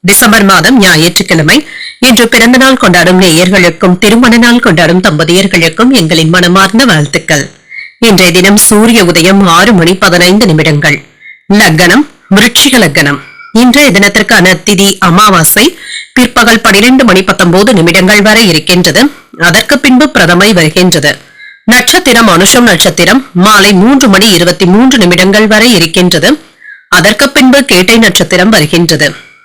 December மாதம் ஞாயிற்றுக்கிழமை. இன்று பிறந்த நாள் கொண்டாடும் நேயர்களுக்கும் திருமண நாள் கொண்டாடும் தம்பதியர்களுக்கும் எங்களின் மனமார்ந்த வாழ்த்துக்கள். இன்றைய தினம் சூரிய உதயம் ஆறு மணி பதினைந்து நிமிடங்கள். லக்கணம் விருட்சிக லக்கணம். இன்றைய தினத்திற்கான திதி அமாவாசை. பிற்பகல் பனிரெண்டு மணி பத்தொன்பது நிமிடங்கள் வரை இருக்கின்றது. அதற்கு பின்பு பிரதமை வருகின்றது. நட்சத்திரம் அனுஷம் நட்சத்திரம் மாலை மூன்று மணி இருபத்தி மூன்று நிமிடங்கள் வரை இருக்கின்றது. அதற்கு பின்பு கேட்டை நட்சத்திரம் வருகின்றது.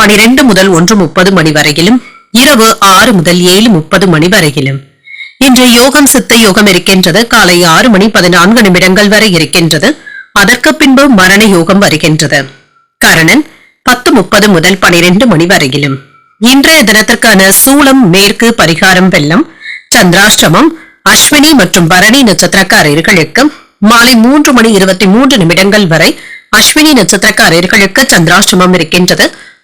பனிரெண்டு முதல் ஒன்று முப்பது மணி வரையிலும் இரவு ஆறு முதல் ஏழு முப்பது மணி வரையிலும். இன்று யோகம் சித்த யோகம் இருக்கின்றது. காலை ஆறு மணி பதினான்கு நிமிடங்கள் வரை இருக்கின்றது. அதற்கு பின்பு மரண யோகம் வருகின்றது. கரணன் பத்து முப்பது முதல் பனிரெண்டு மணி வரையிலும். இன்றைய தினத்திற்கான சூளம் மேற்கு பரிகாரம் வெள்ளம் சந்திராஷ்டமம் அஸ்வினி மற்றும் பரணி நட்சத்திரக்காரர்களுக்கு மாலை மூன்று மணி இருபத்தி மூன்று நிமிடங்கள் வரை அஸ்வினி நட்சத்திரக்காரர்களுக்கு சந்திராஷ்டமம் இருக்கின்றது.